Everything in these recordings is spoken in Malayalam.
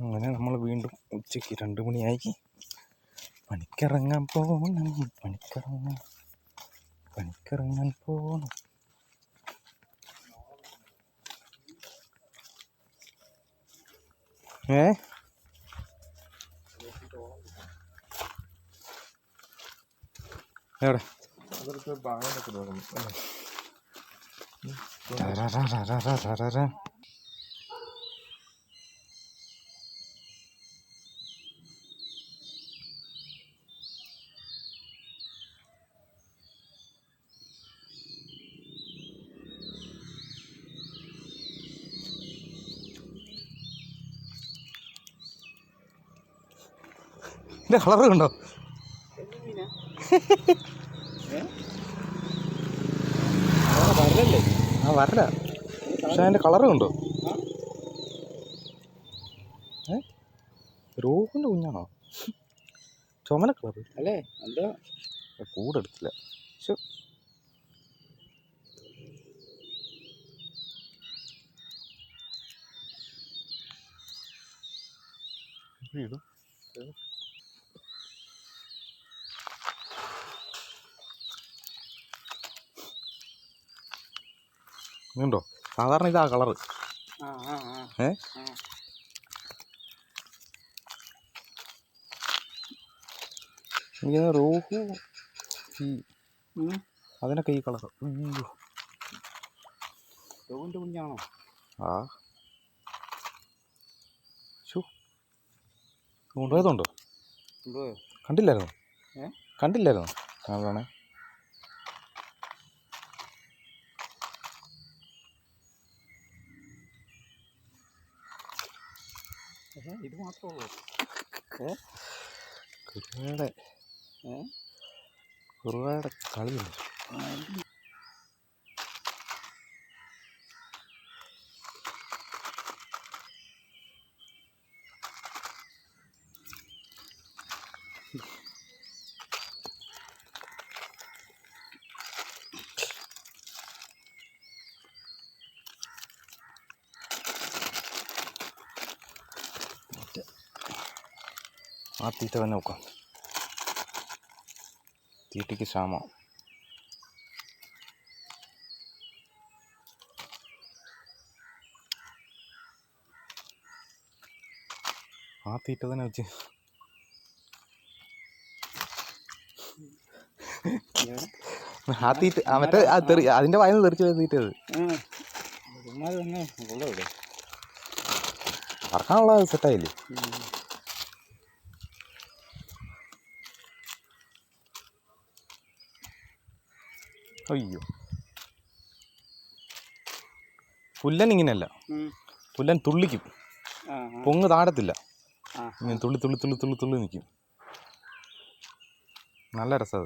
അങ്ങനെ നമ്മൾ വീണ്ടും ഉച്ചയ്ക്ക് രണ്ട് മണിയായി പണിക്കിറങ്ങാൻ പോകണം പണിക്കിറങ്ങാൻ പണിക്കിറങ്ങാൻ പോകണം ഏ എവിടെ അതൊക്കെ ബാഗൊക്കെ തുടങ്ങും ഇതിന്റെ കളർ കണ്ടോ? ആ വരല. പക്ഷെ അതിന്റെ കളർ കണ്ടോ? ഏ? രോഹിന്റെ കുഞ്ഞാണോ? ചുമല കളർ അല്ലേ? എന്താ? കൂടെടുത്തില്ല. പക്ഷെ വീടും ഇതുണ്ടോ? സാധാരണ ഇതാ കളറ്. ഏ? ഇങ്ങനെ എനിക്ക് റോഹു ഈ അതിനൊക്കെ ഈ കളർ അയ്യോ. രോഗിന്റെ കുഞ്ഞാണോ? ആ. ഷൂ കൊണ്ടുപോയതുണ്ടോ? കണ്ടില്ലായിരുന്നു? കണ്ടില്ലായിരുന്നോ? അതാണ് ഇത് മാത്രമേ ഉള്ളൂ. കുറുവയുടെ ഏ? കുറുവയുടെ കളിയുണ്ട് ആ തീറ്റ തന്നെ വെക്കാം. തീറ്റയ്ക്ക് ക്ഷാമം. ആ തീറ്റ തന്നെ വെച്ച്. ആ തീറ്റ മറ്റേ അതിന്റെ വായന തെറിച്ച് തീറ്റത് ഇറക്കാനുള്ള സെറ്റായില്ലേ? അയ്യോ. പുല്ലൻ ഇങ്ങനെയല്ല. പുല്ലൻ തുള്ളിക്കും. പൊങ്ങ് താഴത്തില്ല. ഇങ്ങനെ തുള്ളി തുള്ളി തുള്ളി തുള്ളി തുള്ളി നിൽക്കും നല്ല രസം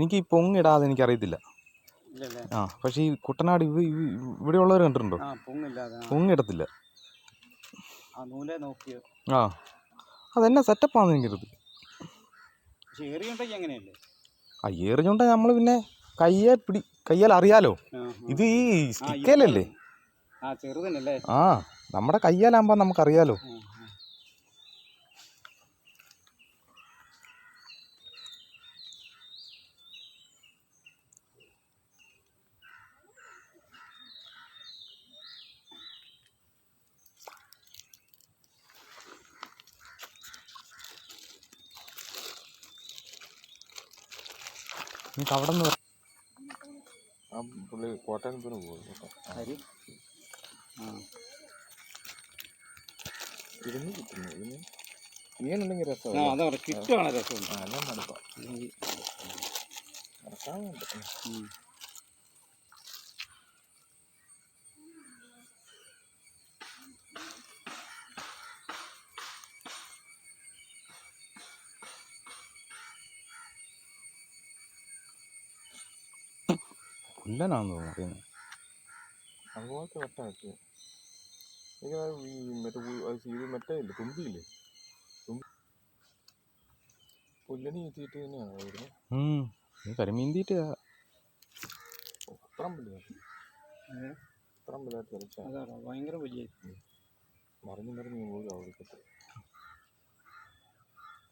എനിക്ക് ഈ പൊങ്ങിടാതെ എനിക്കറിയത്തില്ല. അറിയത്തില്ല ആ പക്ഷേ ഈ കുട്ടനാട് ഇവ ഇവിടെ ഇവിടെയുള്ളവർ കണ്ടിട്ടുണ്ടോ? ആ ഇടത്തില്ല ആ. പൊങ്ങിടത്തില്ല. ആ അതെന്നെ സെറ്റപ്പാണെന്ന് എനിക്ക് പക്ഷെ ഏറിയുണ്ടെങ്കിൽ അങ്ങനെയല്ലേ? ആ ഏറിഞ്ഞുകൊണ്ട് നമ്മൾ പിന്നെ കയ്യെ പിടി കയ്യാൽ അറിയാലോ. ഇത് ഈ സ്റ്റിക്കലല്ലേ? ആ നമ്മുടെ കയ്യാലാകുമ്പോൾ നമുക്കറിയാലോ. നമുക്ക് അവിടെ നിന്ന് പുള്ളി കോട്ടയത്തിന് പോകും കേട്ടോ. ഇരുന്ന് കിട്ടുന്നു ഇരുന്ന്. മീനുണ്ടെങ്കിൽ രസമാണ് അതാ കിട്ടുവാണ് രസം എല്ലാം നടക്കാം. നടക്കാൻ ഉം. പുല്ലനാന്ന് തോന്നുന്നു അറിയുന്നത് അതുപോലത്തെ വെട്ടാക്കി. എനിക്ക് ഈ മറ്റേ ഉ- അത് ഇത് മറ്റേ ഇല്ലേ തുമ്പിയില്ലേ? തുമ്പി പുല്ലനി തന്നെയാണ് വരുന്നത് കരിമീൻ തീറ്റ അതാണ്? ഭയങ്കര വലിയ മറിഞ്ഞ് മറിഞ്ഞ് പോലും അവിടേക്കത്ത്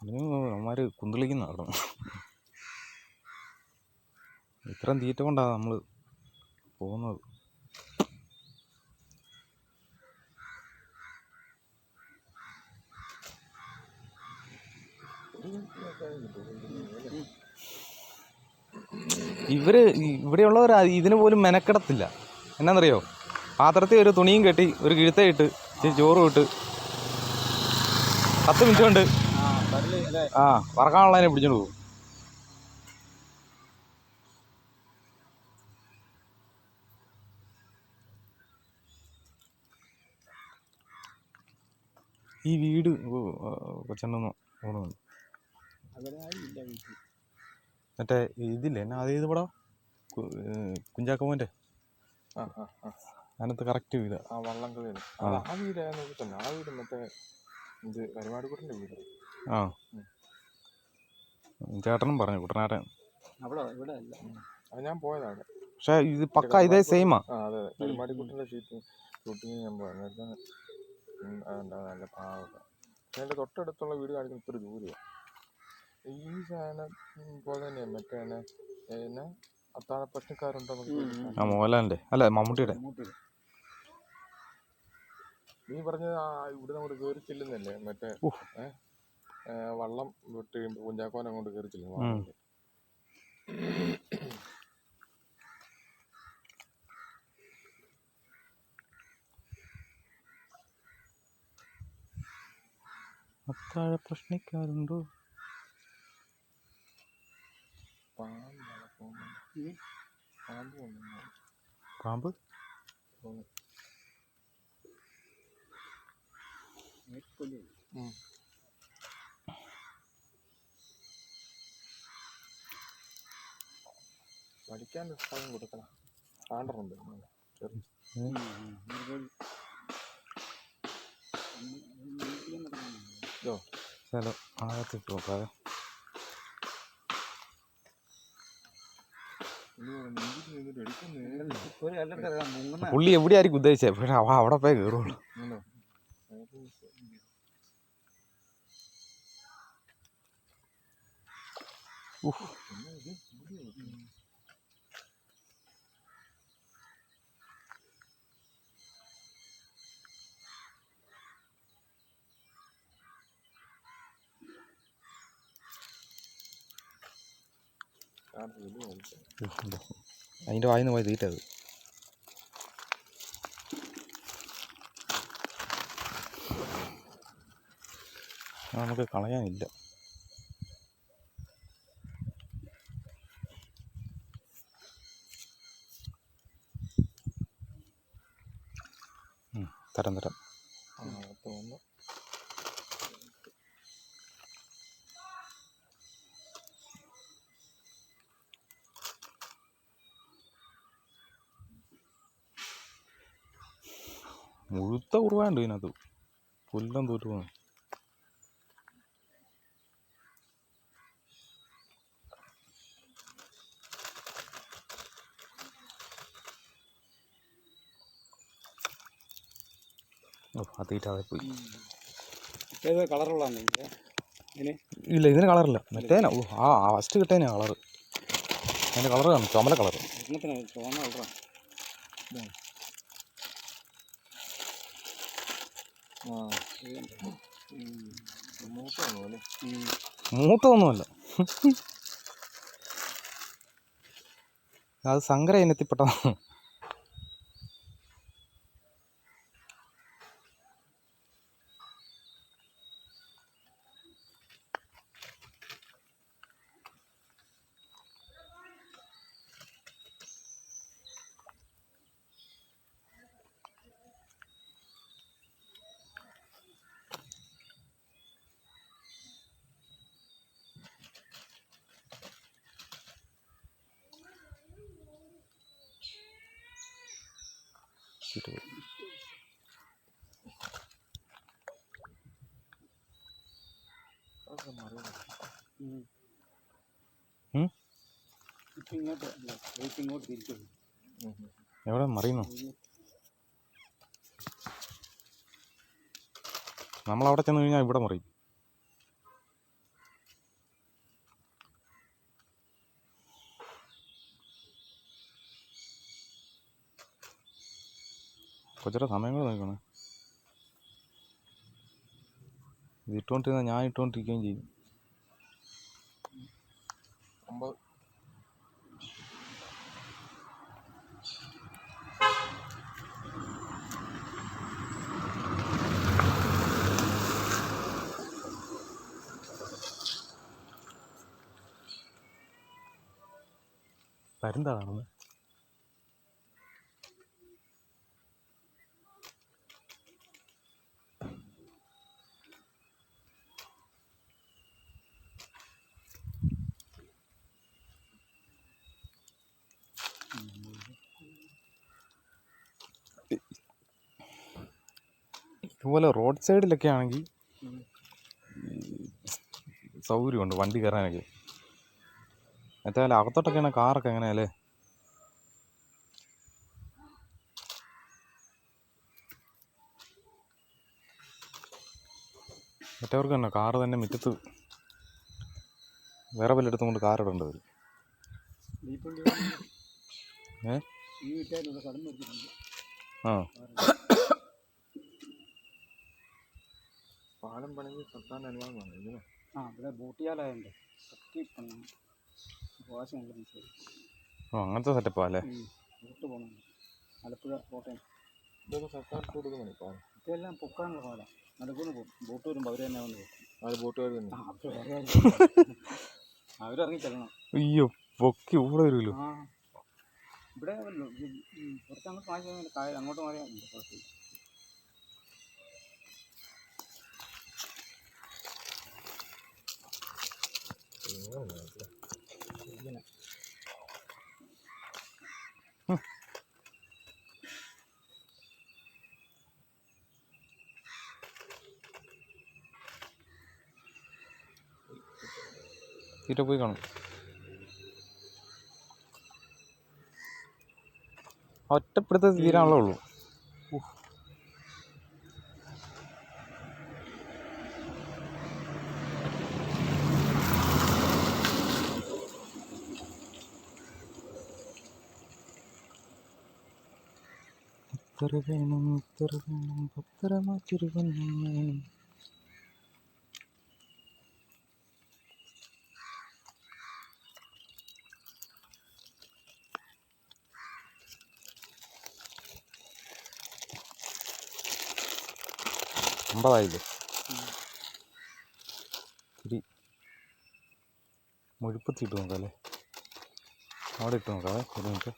അതിന് അവന്മാര് കുന്തിളിക്കുന്ന അവിടെ ഇത്രയും തീറ്റ കൊണ്ടാണ് നമ്മൾ പോകുന്നത്. ഇവർ ഇവിടെയുള്ളവർ ഇതിന് പോലും മെനക്കെടത്തില്ല. എന്നാന്നറിയോ? പാത്രത്തിൽ ഒരു തുണിയും കെട്ടി ഒരു കിഴുത്തയിട്ട് ചോറും ഇട്ട് പത്ത് മിനിറ്റ് കൊണ്ട് ആ പറക്കാനുള്ളതിനെ ആ വറക്കാനുള്ളതിനെ പിടിച്ചോണ്ട് പോകും. ഈ വീട് മറ്റേ ഇതില്ലേ? എന്നാ ഏത് പടം? ആ അതിനകത്ത് കറക്റ്റ് വീട്. ആ വള്ളംകളി ആ. വീടായിരുന്നു തന്നെ ആ വീട് മറ്റേ ഇത് കരുമാടിക്കുട്ടന്റെ വീട്. ആ. ചേട്ടനും പറഞ്ഞു കുട്ടനാട്ടൻ. അവിടെ ഇവിടെ അല്ല. അത് ഞാൻ പോയതാണ്. പക്ഷേ ഇത് പക്ക ഇതേ സെയിമാ അതെ അതെ. കരുമാടിക്കുട്ടന്റെ ഷൂട്ടിങ് ഷൂട്ടിങ് ഞാൻ പോയത് അതുണ്ട്, അത് നല്ല പാവം. അതിന്റെ എന്റെ തൊട്ടടുത്തുള്ള വീട് കാണിക്കുന്ന ഇത്ര ദൂരെയാണ് ഈ സാധനം പോലെ തന്നെയാണ് മറ്റേ എന്നാ അത്താഴ പ്രശ്നക്കാരുണ്ടെന്നൊക്കെ ഉം, ആ മോഹൻലാലിന്റെ. അല്ല മമ്മൂട്ടിയുടെ. നീ പറഞ്ഞത് ആ ഇവിടെ അങ്ങോട്ട് കയറി ചെല്ലുന്നല്ലേ? മറ്റേ വള്ളം വിട്ട് കഴിയുമ്പോൾ കുഞ്ചാക്കോൻ അങ്ങോട്ട് കയറി ചെല്ലുന്നു അത്താഴ. ഉം. പാമ്പ്. പഠിക്കാൻ സ്ഥലം കൊടുക്കണം. താണ്ടറുണ്ട് ചെറു കല്ലൊക്കെ ഇറങ്ങാം, മുങ്ങുന്ന പുള്ളി എവിടെയായിരിക്കും ഉദ്ദേശിച്ചത് പക്ഷെ അവ അവിടെ പോയി കയറുള്ളൂ ഉണ്ടോ അതിന്റെ വായിന്ന് പോയി തീറ്റ അത്. നമുക്ക് കളയാനില്ല. തരം തരാം ആ, അകത്ത് വന്നു. കുറവാണ്ട് ഇതിനകത്ത്. പുല്ലം തോറ്റു പോകുന്നു അവിടെ പോയി. കളറുള്ളതാണ് ഇല്ല ഇതിന് കളറില്ല മറ്റേ ഓ ആ ഫസ്റ്റ് കിട്ടേനാ കളറ് അതിന്റെ കളറ് കാണും. ചുമല കളറ് ചുവന്ന കളറാണ് ഉം. അത് സങ്കര ഇനത്തിൽപ്പെട്ടതാണ് ഇങ്ങോട്ട് പോയി എവിടെ? മറിയുന്നു? നമ്മൾ അവിടെ ചെന്ന് കഴിഞ്ഞാൽ ഇവിടെ മറിയും. കൊച്ചിയുടെ സമയങ്ങൾ നോക്കണേ ഇത് ഇട്ടുകൊണ്ടിരുന്ന ഞാൻ ഇട്ടുകൊണ്ടിരിക്കുകയും ചെയ്യും. ഒമ്പത്. പരുന്താ ഇതുപോലെ റോഡ് സൈഡിലൊക്കെ ആണെങ്കിൽ സൗകര്യമുണ്ട് വണ്ടി കയറാനൊക്കെ. മറ്റേ അകത്തോട്ടൊക്കെയാണ് കാറൊക്കെ എങ്ങനെയല്ലേ മറ്റവർക്ക് തന്നെ കാറ് തന്നെ മുറ്റത്ത് വേറെ വല്ലയിടത്തും കൊണ്ട് കാർ ഇടേണ്ടി വരും. ഏ? ആ. പാലം പണിഞ്ഞ് സർക്കാർ അനുവാദം വേണം ഇതിന് ആ ഇവിടെ ബൂട്ടിയാലായുണ്ട് കത്തി പണം വാശം ഉണ്ട് മനസ്സിലായി ഓ അങ്ങനത്തെ സെറ്റപ്പാ അല്ലേ? ബോട്ട് പോകണം ആലപ്പുഴ കോട്ടയം. ഇതൊക്കെ സർക്കാർ കൊടുക്കുന്നതാണ് പാലം? ഇതെല്ലാം പൊക്കാനുള്ള പാലം. നടക്കുന്നു പോകും. ബോട്ട് വരുമ്പോൾ അവർ തന്നെ വന്ന് പോകും അത് ബോട്ടുകാർ തന്നെ. ആ അവർ വേറെ ആരും അവരിറങ്ങി ചെല്ലണം. അയ്യോ പൊക്കി ഇവിടെ വരുമല്ലോ ആ. ഇവിടെ വല്ലോ പുറത്ത് അങ്ങോട്ട് മാറ്റി കായ അങ്ങോട്ട് മാറിയാൽ കുഴപ്പമില്ല തീരെ പോയി കാണും. ഒറ്റപ്പെടുത്ത തീരാണല്ലോ ഉള്ളൂ. ഇത്ര വേണം ഇത്ര വേണം പത്തരമാറ്റൊരു വേണം അമ്പതായില്ലേ? ശരി മുഴുപ്പത്തി ഇട്ട് നോക്കാം അല്ലേ? അവിടെ ഇട്ട് നോക്കാം ഒരു മിനിറ്റ്